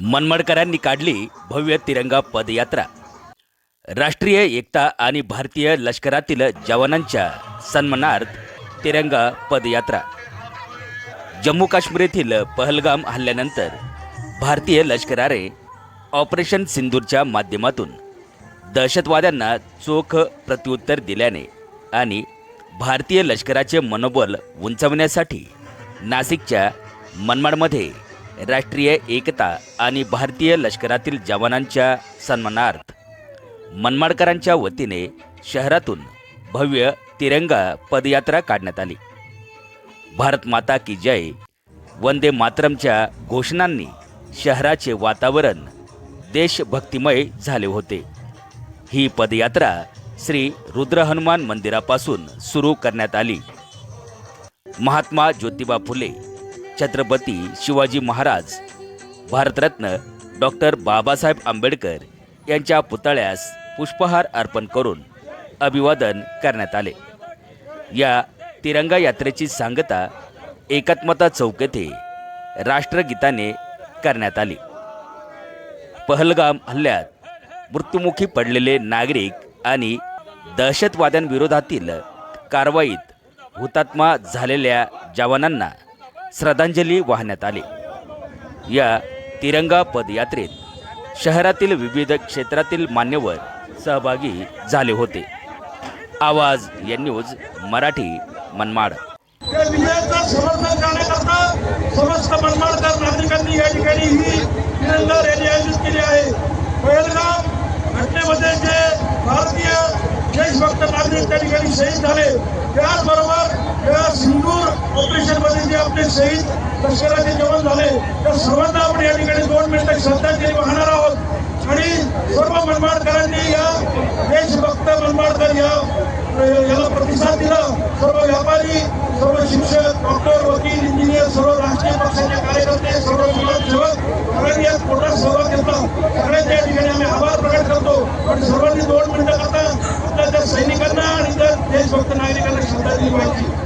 मनमडकरांनी काढली भव्य तिरंगा पदयात्रा. राष्ट्रीय एकता आणि भारतीय लष्करातील जवानांच्या सन्मानार्थ तिरंगा पदयात्रा. जम्मू काश्मीर येथील पहलगाम हल्ल्यानंतर भारतीय लष्कराने ऑपरेशन सिंदूरच्या माध्यमातून दहशतवाद्यांना चोख प्रत्युत्तर दिल्याने आणि भारतीय लष्कराचे मनोबल उंचावण्यासाठी नाशिकच्या मनमाडमध्ये राष्ट्रीय एकता आणि भारतीय लष्करातील जवानांच्या सन्मानार्थ मनमाडकरांच्या वतीने शहरातून भव्य तिरंगा पदयात्रा काढण्यात आली. भारत माता की जय वंदे मातरमच्या घोषणांनी शहराचे वातावरण देशभक्तिमय झाले होते. ही पदयात्रा श्री रुद्र हनुमान मंदिरापासून सुरू करण्यात आली. महात्मा ज्योतिबा फुले छत्रपती शिवाजी महाराज भारतरत्न डॉक्टर बाबासाहेब आंबेडकर यांच्या पुतळ्यास पुष्पहार अर्पण करून अभिवादन करण्यात आले. या तिरंगा यात्रेची सांगता एकात्मता चौक येथे राष्ट्रगीताने करण्यात आली. पहलगाम हल्ल्यात मृत्युमुखी पडलेले नागरिक आणि दहशतवाद्यांविरोधातील कारवाईत हुतात्मा झालेल्या जवानांना श्रद्धांजली वाहण्यात आली. या तिरंगा पदयात्रेत शहरातील विविध क्षेत्रातील मान्यवर सहभागी झाले होते. आवाज या न्यूज मराठी मनमाड. समर्थन करण्याकरता समस्त मनमाडकर नागरिकांनी या ठिकाणी ही तिरंगा रॅली आयोजित केली आहे. पहिलगाम घटनेमध्ये जे भारतीय देशभक्त नागरिक त्या ठिकाणी शहीद झाले. त्याचबरोबर या सिंदूर ऑपरेशन आपले शहीद लष्कराचे जवान झाले. त्या सर्वांना आपण या ठिकाणी दोन मिनिटं श्रद्धांजली वाहणार आहोत. आणि सर्व मनमाडकरांनी या देशभक्त मनमाडकर या याला प्रतिसाद दिला. सर्व व्यापारी सर्व शिक्षक डॉक्टर वकील इंजिनियर सर्व राष्ट्रीय पक्षाचे कार्यकर्ते सर्व समाजसेवक सगळ्यांनी यात मोठा सहभाग घेतला. सगळ्यांच्या या ठिकाणी आम्ही आभार प्रकट करतो. पण सर्वांनी दोन मिनिटं करता आपल्या त्या सैनिकांना आणि त्या देशभक्त नागरिकांना श्रद्धांजली पाहिजे